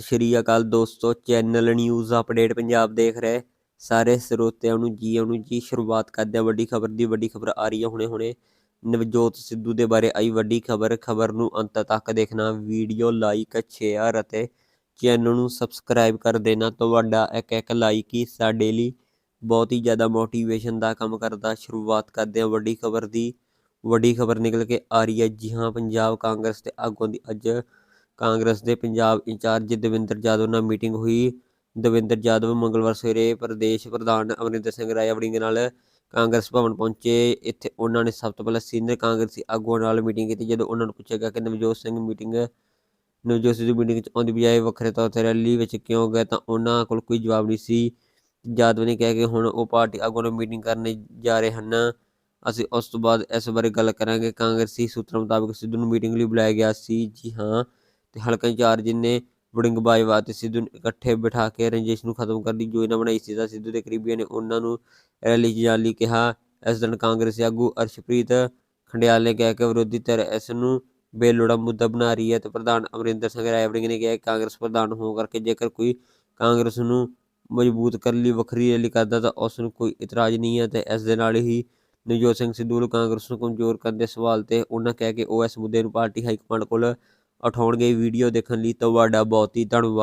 ਸਤਿ ਸ਼੍ਰੀ ਅਕਾਲ ਦੋਸਤੋ channel news update Punjab ਦੇਖ ਰਹੇ। ਸਾਰੇ ਸਰੋਤਿਆਂ ਨੂੰ ਜੀ ਨੂੰ ਜੀ ਸ਼ੁਰੂਆਤ ਕਰਦੇ ਹਾਂ ਵੱਡੀ ਖਬਰ ਦੀ, ਵੱਡੀ ਖਬਰ ਆ ਰਹੀ ਹੈ ਹੁਣੇ ਹੁਣੇ। ਨਵਜੋਤ ਸਿੱਧੂ ਦੇ ਬਾਰੇ ਆਈ ਵੱਡੀ ਖਬਰ ਖਬਰ ਨੂੰ ਅੰਤ ਤੱਕ ਦੇਖਣਾ ਵੀਡੀਓ ਲਾਈਕ ਸ਼ੇਅਰ ਅਤੇ ਚੈਨਲ ਨੂੰ ਸਬਸਕ੍ਰਾਈਬ ਕਰ ਦੇਣਾ। ਤੁਹਾਡਾ ਇੱਕ ਇੱਕ ਲਾਈਕ ਹੀ ਸਾਡੇ ਲਈ ਬਹੁਤ ਹੀ ਜ਼ਿਆਦਾ ਮੋਟੀਵੇਸ਼ਨ ਦਾ ਕੰਮ ਕਰਦਾ। ਸ਼ੁਰੂਆਤ ਕਰਦੇ ਹਾਂ ਵੱਡੀ ਖਬਰ ਦੀ। ਵੱਡੀ ਖਬਰ ਨਿਕਲ ਕੇ ਆ ਰਹੀ ਹੈ ਜੀ ਹਾਂ, ਪੰਜਾਬ ਕਾਂਗਰਸ ਦੇ ਆਗੂਆਂ ਦੀ ਅੱਜ ਕਾਂਗਰਸ ਦੇ ਪੰਜਾਬ ਇੰਚਾਰਜ ਦਵਿੰਦਰ ਜਾਦਵ ਨਾਲ ਮੀਟਿੰਗ ਹੋਈ। ਦਵਿੰਦਰ ਜਾਦਵ ਮੰਗਲਵਾਰ ਸਵੇਰੇ ਪ੍ਰਦੇਸ਼ ਪ੍ਰਧਾਨ ਅਮਰਿੰਦਰ ਸਿੰਘ ਰਾਜਾ ਵੜਿੰਗ ਨਾਲ ਕਾਂਗਰਸ ਭਵਨ ਪਹੁੰਚੇ। ਇੱਥੇ ਉਹਨਾਂ ਨੇ ਸਭ ਤੋਂ ਪਹਿਲਾਂ ਸੀਨੀਅਰ ਕਾਂਗਰਸੀ ਆਗੂਆਂ ਨਾਲ ਮੀਟਿੰਗ ਕੀਤੀ, ਜਦੋਂ ਉਹਨਾਂ ਨੂੰ ਪੁੱਛਿਆ ਗਿਆ ਕਿ ਨਵਜੋਤ ਸਿੰਘ ਮੀਟਿੰਗ, ਨਵਜੋਤ ਸਿੰਘ ਮੀਟਿੰਗ 'ਚ ਆਉਣ ਬਜਾਏ ਵੱਖਰੇ ਤੌਰ 'ਤੇ ਰੈਲੀ ਵਿੱਚ ਕਿਉਂ ਗਏ ਤਾਂ ਉਹਨਾਂ ਕੋਲ ਕੋਈ ਜਵਾਬ ਨਹੀਂ ਸੀ। ਜਾਦਵ ਨੇ ਕਿਹਾ ਕਿ ਹੁਣ ਉਹ ਪਾਰਟੀ ਆਗੂਆਂ ਨਾਲ ਮੀਟਿੰਗ ਕਰਨ ਜਾ ਰਹੇ ਹਨ। ਅਸੀਂ ਉਸ ਤੋਂ ਬਾਅਦ ਇਸ ਬਾਰੇ ਗੱਲ ਕਰਾਂਗੇ। ਕਾਂਗਰਸੀ ਸੂਤਰਾਂ ਮੁਤਾਬਕ ਸਿੱਧੂ ਨੂੰ ਮੀਟਿੰਗ ਲਈ ਬੁਲਾਇਆ ਗਿਆ ਸੀ। ਜੀ ਹਾਂ ਤੇ ਹਲਕਾ ਇੰਚਾਰਜ ਨੇ ਵੜਿੰਗ ਬਾਜਵਾ ਤੇ ਸਿੱਧੂ ਇਕੱਠੇ ਬਿਠਾ ਕੇ ਰੰਜਿਸ਼ ਨੂੰ ਖਤਮ ਕਰਨ ਦੀ ਯੋਜਨਾ ਬਣਾਈ ਸੀ ਤਾਂ ਸਿੱਧੂ ਦੇ ਕਰੀਬੀਆਂ ਨੇ ਉਹਨਾਂ ਨੂੰ ਰੈਲੀ 'ਚ ਜਾਣ ਲਈ ਕਿਹਾ। ਇਸ ਦਿਨ ਕਾਂਗਰਸੀ ਆਗੂ ਅਰਸ਼ਪ੍ਰੀਤ ਖੰਡਿਆਲ ਨੇ ਕਿਹਾ ਕਿ ਵਿਰੋਧੀ ਧਿਰ ਇਸ ਨੂੰ ਬੇਲੋੜਾ ਮੁੱਦਾ ਬਣਾ ਰਹੀ ਹੈ ਤੇ ਪ੍ਰਧਾਨ ਅਮਰਿੰਦਰ ਸਿੰਘ ਰਾਇਵੜਿੰਗ ਨੇ ਕਿਹਾ ਕਿ ਕਾਂਗਰਸ ਪ੍ਰਧਾਨ ਹੋਣ ਕਰਕੇ ਜੇਕਰ ਕੋਈ ਕਾਂਗਰਸ ਨੂੰ ਮਜ਼ਬੂਤ ਕਰਨ ਲਈ ਵੱਖਰੀ ਰੈਲੀ ਕਰਦਾ ਤਾਂ ਉਸ ਨੂੰ ਕੋਈ ਇਤਰਾਜ਼ ਨਹੀਂ ਹੈ ਤੇ ਇਸ ਦੇ ਨਾਲ ਹੀ ਨਵਜੋਤ ਸਿੰਘ ਸਿੱਧੂ ਨੂੰ ਕਾਂਗਰਸ ਨੂੰ ਕਮਜ਼ੋਰ ਕਰਨ ਦੇ ਸਵਾਲ ਤੇ ਉਹਨਾਂ ਕਹਿ ਕੇ ਉਹ ਇਸ ਮੁੱਦੇ ਨੂੰ ਪਾਰਟੀ ਹਾਈ ਕਮਾਂਡ ਕੋਲ ਉਠਾਉਣਗੇ ਵੀਡੀਓ ਦੇਖਣ ਲਈ ਤੁਹਾਡਾ ਬਹੁਤ ਹੀ ਧੰਨਵਾਦ।